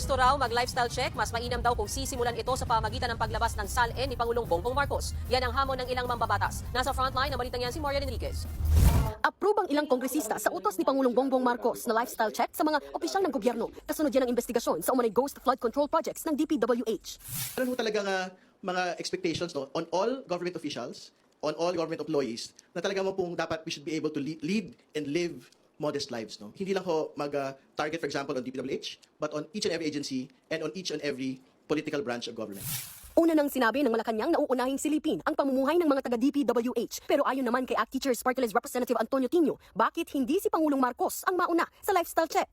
gusto raw mag-lifestyle check, mas mainam daw kung sisimulan ito sa pamagitan ng paglabas ng SALN ni Pangulong Bongbong Marcos. Yan ang hamon ng ilang mambabatas. Nasa frontline ng balitang yan si Marian Enriquez. Approve ang ilang kongresista sa utos ni Pangulong Bongbong Marcos na lifestyle check sa mga opisyal ng gobyerno kasunod yan ang investigasyon sa umunay ghost flood control projects ng DPWH. Ho talaga nga mga expectations no, on all government officials, on all government employees, na talaga mo pong dapat we should be able to lead and live modest lives. No? Hindi lang ho mag-target, for example, on DPWH, but on each and every agency and on each and every political branch of government. Una nang sinabi ng Malacanang na uunahing silipin ang pamumuhay ng mga taga-DPWH. Pero ayon naman kay ACT Teachers Party List Representative Antonio Tino, bakit hindi si Pangulong Marcos ang mauna sa lifestyle check?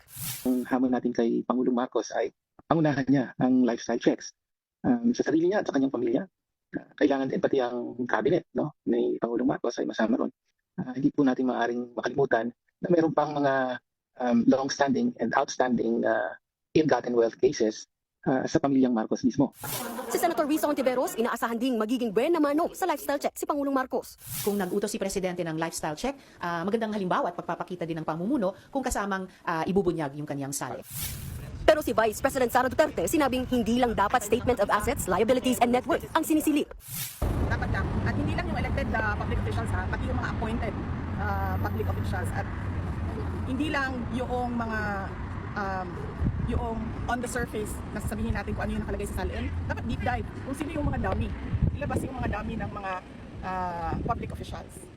ang hamon natin kay Pangulong Marcos ay pangunahan niya ang lifestyle checks um, sa sarili niya at sa kanyang pamilya. Uh, kailangan din pati ang cabinet no, ni Pangulong Marcos ay masama ron. Uh, hindi po natin maaaring makalimutan na mayroon pang mga um, long-standing and outstanding uh, ill-gotten wealth cases uh, sa pamilyang Marcos mismo. Si Senator Risa Ontiveros, inaasahan ding magiging buena mano sa lifestyle check si Pangulong Marcos. Kung nag-utos si Presidente ng lifestyle check, ah, magandang halimbawa at pagpapakita din ng pamumuno kung kasamang ah, ibubunyag yung kanyang sali. Pero si Vice President Sara Duterte sinabing hindi lang dapat statement of assets, liabilities, and net worth ang sinisilip. dapat lang. At hindi lang yung elected uh, public officials ha, pati yung mga appointed uh, public officials. At hindi lang yung mga um, yung on the surface na sasabihin natin kung ano yung nakalagay sa salin. Dapat deep dive kung sino yung mga dummy. Ilabas yung mga dummy ng mga uh, public officials.